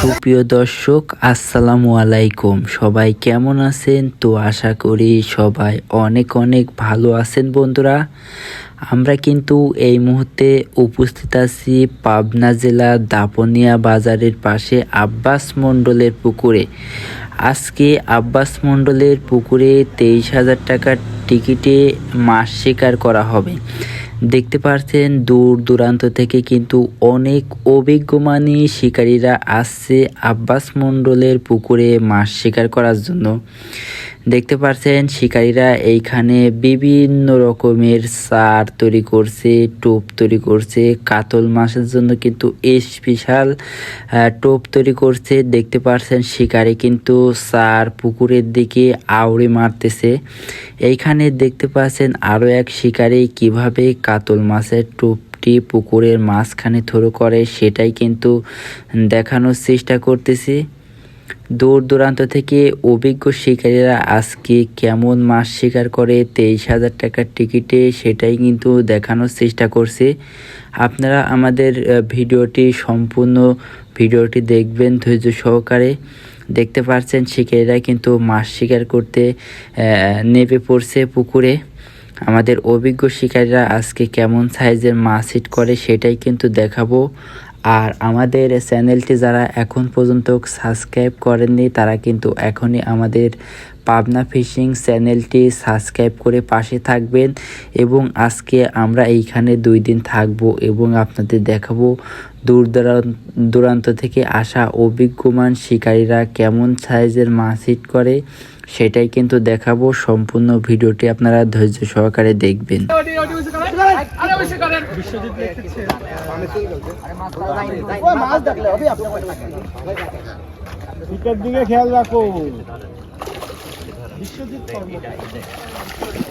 সুপ্রিয় দর্শক, আসসালামু আলাইকুম। সবাই কেমন আছেন? তো আশা করি সবাই অনেক অনেক ভালো আছেন বন্ধুরা। আমরা কিন্তু এই মুহূর্তে উপস্থিত আছি পাবনা জেলা দাপনিয়া বাজারের পাশে আব্বাস মণ্ডলের পুকুরে। আজকে আব্বাস মণ্ডলের পুকুরে তেইশ হাজার টাকার টিকিটে মাছ শিকার করা হবে। দেখতে পারছেন, দূর দূরান্ত থেকে কিন্তু অনেক অভিজ্ঞ অভিজ্ঞমানী শিকারীরা আসছে আব্বাস মণ্ডলের পুকুরে মাছ শিকার করার জন্য। দেখতে পাচ্ছেন শিকারীরা এইখানে বিভিন্ন রকমের সার তৈরি করছে, টোপ তৈরি করছে, কাতল মাছের জন্য কিন্তু স্পেশাল টোপ তৈরি করছে। দেখতে পাচ্ছেন শিকারি কিন্তু সার পুকুরের দিকে আউড়ে মারতেছে। এইখানে দেখতে পাচ্ছেন আরও এক শিকারি কীভাবে কাতল মাছের টোপটি পুকুরের মাঝখানে থরো করে, সেটাই কিন্তু দেখানোর চেষ্টা করতেছি। দূর দূরান্ত থেকে অভিজ্ঞ শিকারীরা আজকে কেমন মাছ শিকার করে তেইশ হাজার টাকার টিকিটে সেটাই কিন্তু দেখানোর চেষ্টা করছে। আপনারা আমাদের ভিডিওটি সম্পূর্ণ ভিডিওটি দেখবেন ধৈর্য সহকারে। দেখতে পাচ্ছেন শিকারীরা কিন্তু মাছ শিকার করতে নেমে পড়ছে পুকুরে। আমাদের অভিজ্ঞ শিকারীরা আজকে কেমন সাইজের মাছ হিট করে সেটাই কিন্তু দেখাবো। আর আমাদের চ্যানেলটি যারা এখন পর্যন্ত সাবস্ক্রাইব করেননি, তারা কিন্তু এখনই আমাদের পাবনা ফিশিং চ্যানেলটি সাবস্ক্রাইব করে পাশে থাকবেন এবং আজকে আমরা এইখানে দুই দিন থাকব এবং আপনাদের দেখাবো দূর দূরান্ত থেকে আসা অভিজ্ঞমান শিকারীরা কেমন সাইজের মাছ হিট করে। সেটাই কিন্তু দেখাবো। সম্পূর্ণ ভিডিওটি আপনারা ধৈর্য সহকারে দেখবেন।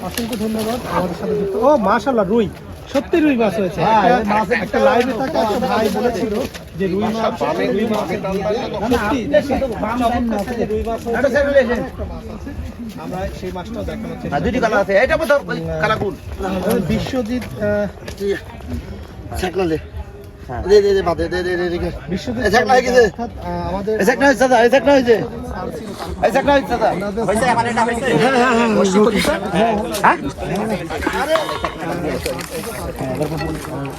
অসংখ্য ধন্যবাদ। আমাদের সাথে ও মাশাল্লাহ রুই। সত্যি রুই মাছ হয়েছে একটা- একটা লাইভে থাকা একটা ভাই বলেছিল যে রুই মাছ রুই মাছ সত্যি রুই। আমরা সেই মাছটাও দেখানোর চেষ্টা দুটি আছে এটা। বিশ্বজিৎ দে দে দে বাদে দে দে দে দে বিশ্বজিৎ এ সেকলা হয়ে আমাদের এসেক না দাদা এসেক না এসেক না দাদা মানে এটা হ্যাঁ হ্যাঁ হ্যাঁ হ্যাঁ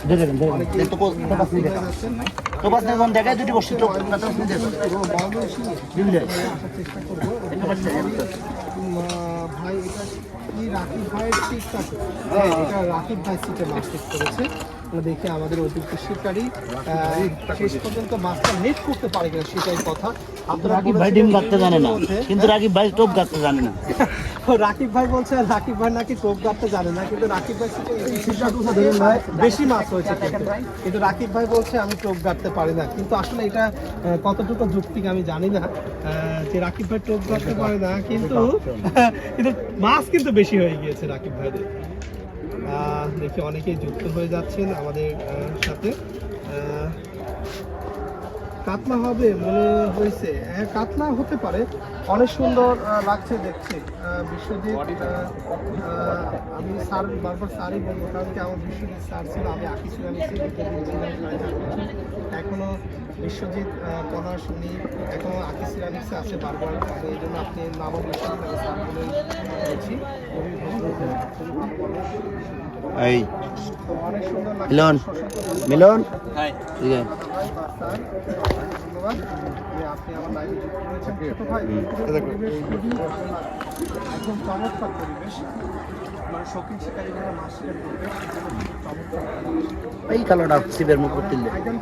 দে দে দে তো পোস তো পাস নিয়ে তো পাস নিয়ে কোন দুটি বসি তো না তো নিয়ে দে দিবি উম, ভাই এটা কি রাকিব ভাইয়ের ঠিক আছে এটা রাকিব ভাই সিটে করেছে। আমরা দেখি আমাদের অতিরিক্ত শিকারী আহ, শেষ পর্যন্ত মাছটা নেট করতে পারে কিনা সেটাই কথা। রাকিব ভাই ডিম বলেছিলেন জানে না কিন্তু রাকিব ভাই টোপ গাঁথতে জানে না। রাকিব ভাই বলছে রাকিব ভাই নাকি টোপ জানে না কিন্তু রাকিব ভাই বেশি মাছ হয়েছে কিন্তু। রাকিব ভাই বলছে আমি টোপ পারি না। কিন্তু আসলে এটা কতটুকু যুক্তি আমি জানি না আহ, যে রাকিব ভাই টোপ গাড়তে পারে না কিন্তু কিন্তু মাছ কিন্তু বেশি হয়ে গিয়েছে রাকিব ভাইদের। দেখি অনেকেই যুক্ত হয়ে যাচ্ছেন আমাদের সাথে। কাতলা হবে মনে হয়েছে। হ্যাঁ কাতলা হতে পারে। অনেক সুন্দর লাগছে দেখছি বিশ্বজিৎ আমি স্যার, বারবার স্যারই বলব, কারণ কি আমার বিশ্বজিৎ স্যার ছিল, আমি আঁকি ছিলাম এখনও বিশ্বজিৎ পলাশ উনি এখনও আঁকি সিরামিক্সে আছে বারবার এই জন্য আপনি নাম বিশ্বজিৎ আমি বলেই বলছি এই মিলন মিলন? ঠিক আছে ধন্যবাদ আপনি আমার লাইভে যুক্ত হয়েছেন। ছোট ভাই, পুকুরের পরিবেশ খুবই একদম চমৎকার পরিবেশ। মানে। এই কালোটা শিবের মুখ তুললে দেখাই।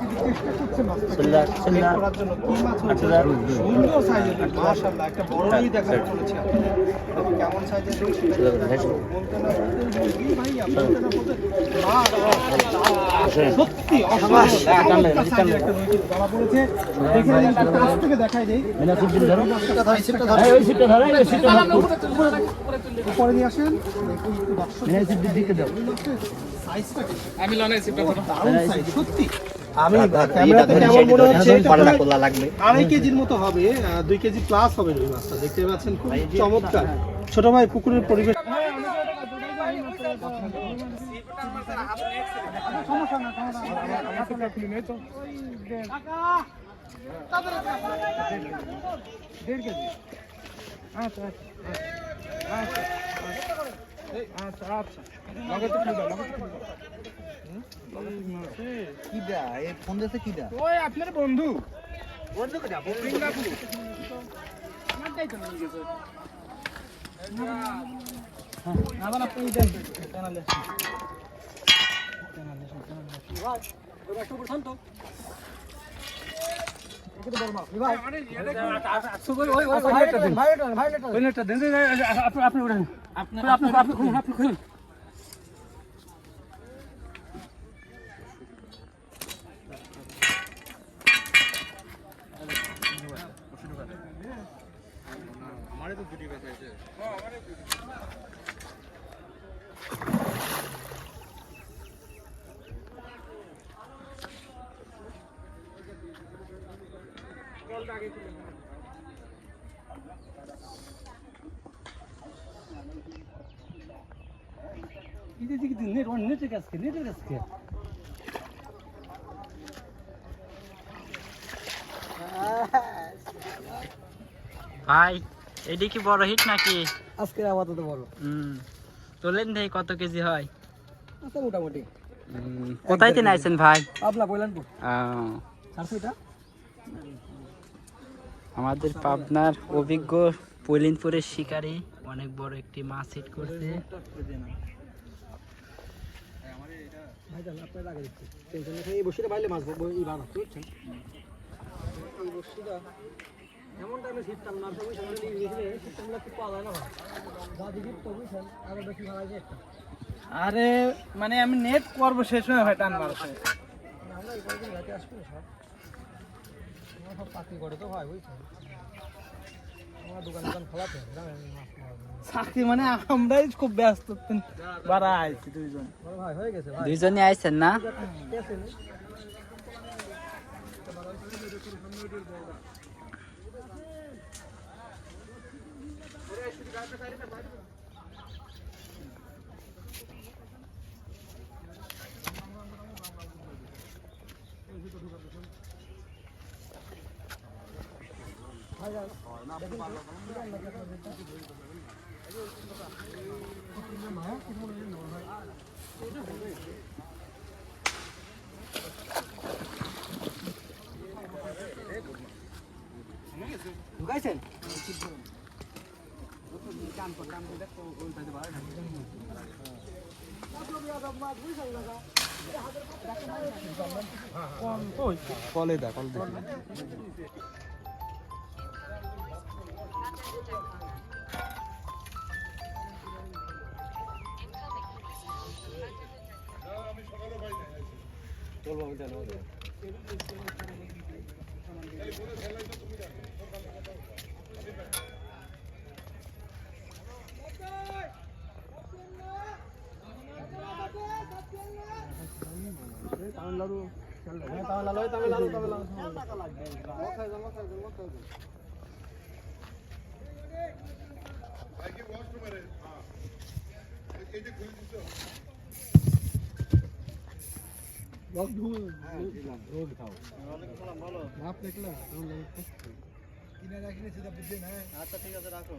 উপরে নিয়ে আসেন। সত্যি। আমি ক্যামেরাতে কেমন মনে হচ্ছে? লাগবে। আড়াই কেজির মতো হবে দুই কেজি প্লাস হবে রুই মাছটা। দেখতে পাচ্ছেন খুব চমৎকার। ছোট ভাই পুকুরের পরিবেশ দেড় কেজি। আচ্ছা আচ্ছা আচ্ছা আচ্ছা নগদ তো খুলে দাও নগদ খুলে দাও কি দা এই ফোন দিয়েছে কি ওই আপনার বন্ধু। বন্ধু কোথা সিঙ্গাপুর আবার আপনি দেন চ্যানেলে আপনি উঠেন আপনি আপনি আপনি খুলুন আপনি খুলুন। ఇది ভাই এটি কি বড় হিট নাকি? আজকে আপাতত বড়। হুম। তোলেন ভাই কত কেজি হয়? আচ্ছা মোটামুটি। কোথায় তিনি আইছেন ভাই? আমাদের পাবনার অভিজ্ঞ পলিনপুরের শিকারী অনেক বড় একটি মাছ হিট করছে। আপনার আগে দিচ্ছি। এই বসিটা বাইলে মাছ এই বুঝছেন? এই বসিটা এমন টাইমে শীতকাল মাছ ওই সময় নিয়ে গেছিলে শীতকাল একটু পাওয়া যায় না যা বুঝছেন? আরও বেশি একটা। আরে মানে আমি নেট করব শেষ হয়ে হয় টান মারছে। আমরা এই কয়েকদিন রাতে আসব না সব চাকরি করে তো ভাই বুঝছেন? চাকরি মানে আমরাই খুব ব্যস্ত। বাড়া আইছি দুইজন। বড় ভাই হয়ে গেছে ভাই। দুইজনে আইছেন না? পেছে নি ঢুকাইছেন কলে দা কল তামিলনাড়ু তামিলনাড়ু। তামিলনাড়ু তামিলনাড়ু। কিনে রাখিনি সেটা বুঝছে হ্যাঁ আচ্ছা ঠিক আছে রাখো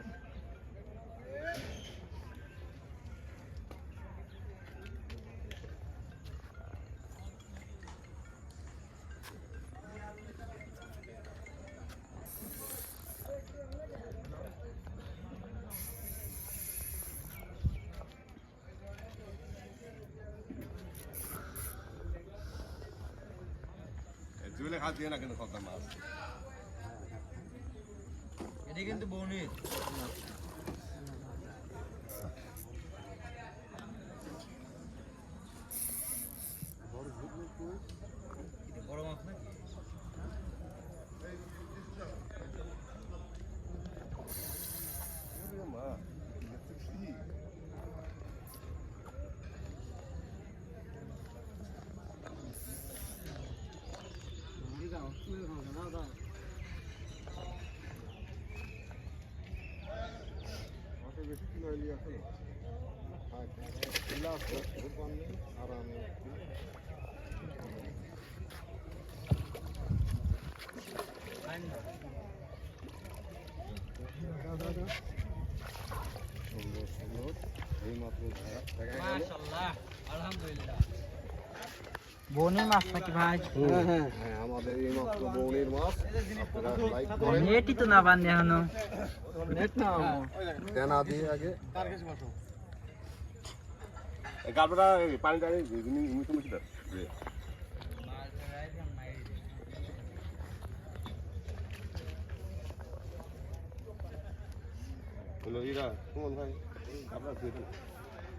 জুলে হাত দিয়ে না কিন্তু কথা মাছ। এটি কিন্তু বৌনির বড় মাছ নাকি বেশি কিলো হইলি আছে বনের মাছ নাকি ভাই? হ্যাঁ হ্যাঁ আমাদের এই মাত্র বৌনির মাছ। আপনারা লাইক করেন নেটই তো না বান্ধে এখনও। নেট না দেনা দিয়ে আগে। গাবড়া পানি টানি মিশু মিশু দাও। হলো ইরা সুমন ভাই। আপনার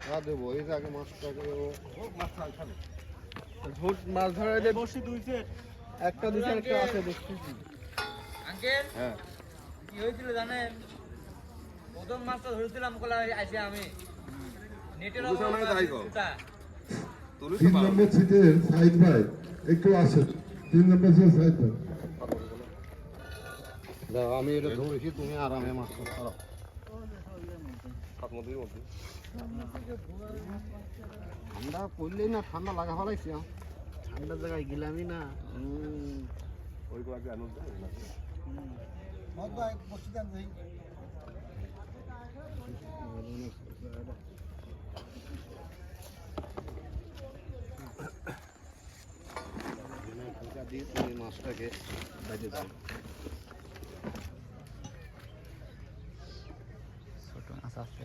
হ্যাঁ দেবো এই আগে মাছটাকে ও ঝুট মাছ ধরা যে বসি দুই সেট একটা দুই সেট একটা আছে দেখছি। আঙ্কেল? হ্যাঁ। কি হয়েছিল জানেন? প্রথম মাছটা ধরেছিলাম কলা আমি। নেটের বুঝা নাই তাই কও। অবস্থা তিন নম্বর সিটের সাইড ভাই একটু আসেন। তিন নম্বর সিটের সাইড ভাই। আমি এটা ধরেছি তুমি আরামে মাছ মধ্যেই মধ্যে। ঠান্ডা পড়লেই না ঠান্ডা লাগা ফেলাইছি ঠান্ডা জায়গায় গেলামই না। ওই দিয়ে মাছটাকে বাইরে দাও ছোট মাছ আছে।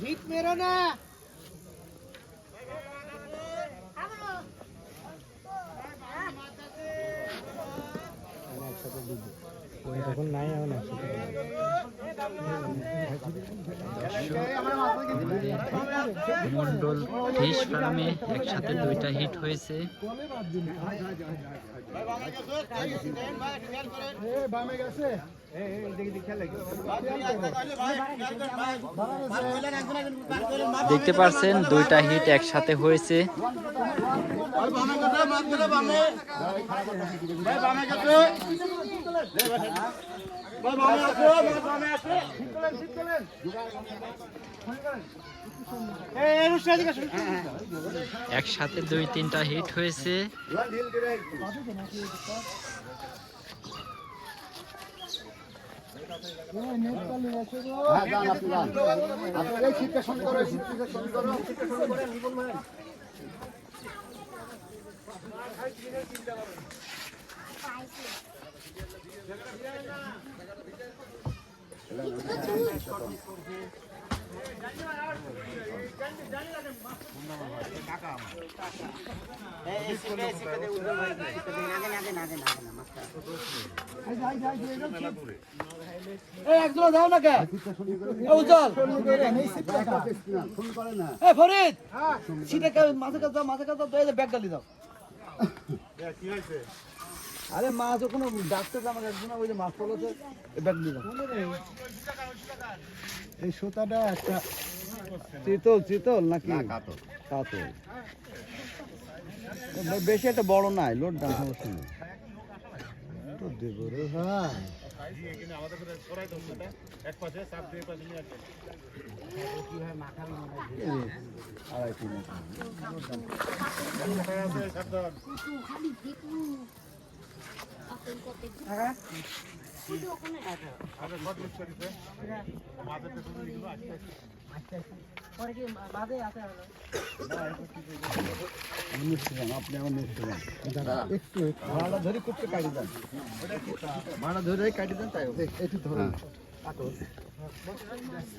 ভিট মেরো না মন্ডল ফিশ ফার্মে একসাথে দুইটা হিট হয়েছে। দেখতে পারছেন দুইটা হিট একসাথে হয়েছে। একসাথে দুই তিনটা হিট হয়েছে। হ্যাঁ যান আপনি যান আপনার এই শীতটা সঙ্গে করো শীতটা সঙ্গে করো একজন দাও না কে উজ্জ্বল। ফরিদ। সিটে কে মাঝে কাজ দাও মাঝে কাজ দাও ব্যাগ ডালি দাও। আরে মাছ ওখানে ডাক্তার আমার একজন ওই যে মাছ পড়েছে ব্যাগ এই সুতাটা একটা চিতল চিতল নাকি? কাতল। কাতল। বেশি একটা বড় নাই লোড দাম সমস্যা নেই তো দেবো রে ভাই। আড়াই তিন মালা ধরে কুপকে কাটি দেন মালা ধরে কাটি দেন তাই একটু ধরুন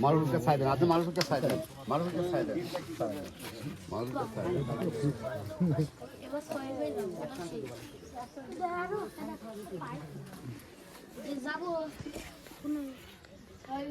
মালুকে সাইড দেন। আপনি মালুকে সাইড দেন। মালুকে সাইড ছয় যাব কোনো ছয়